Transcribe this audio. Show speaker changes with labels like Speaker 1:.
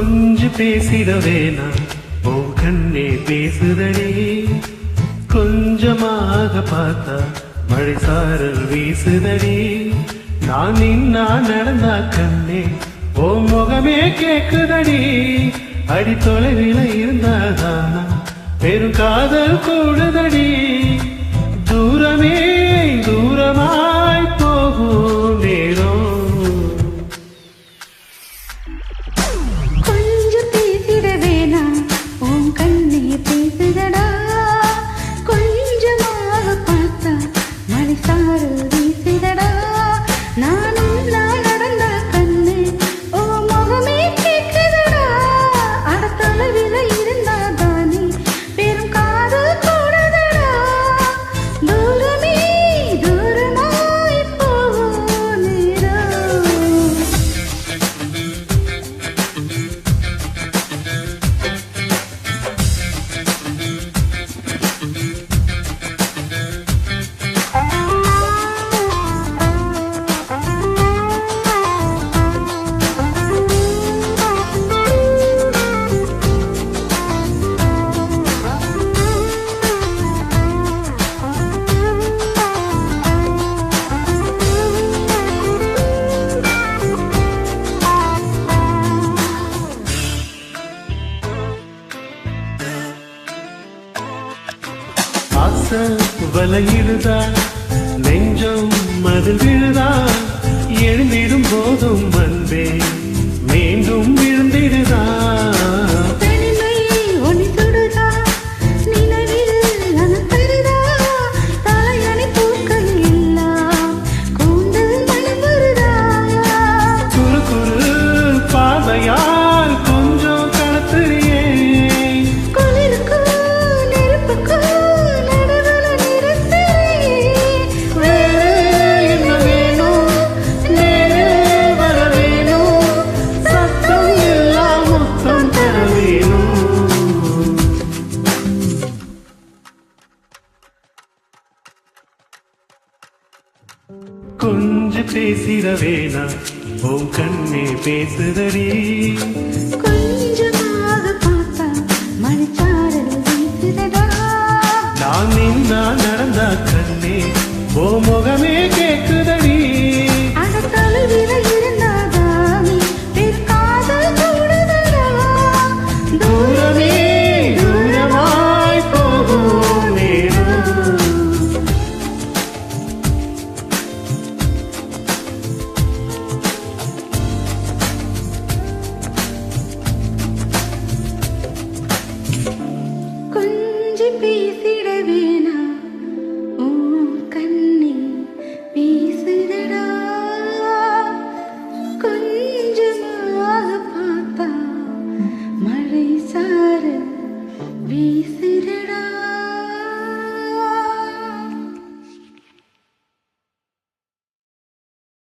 Speaker 1: கொஞ்சம் பேசிடவே நான். உன் கண்ணே பேசுதடே கொஞ்சமாக பார்த்தா மழை சாரல் வீசுதடி நான் நின்னா நடந்தா கண்ணே ஓ முகமே கேக்குதடி அடி தொலைவில் இருந்தாதானா பெரும் காதல் கூடுதடி ஆச வலையிடுதா? நெஞ்சம் மதில் விழுதா? எழுந்திடும் போதும் கொஞ்சம் பேசிடவேனா ஓ கண்ணே பேசுதடி. baby.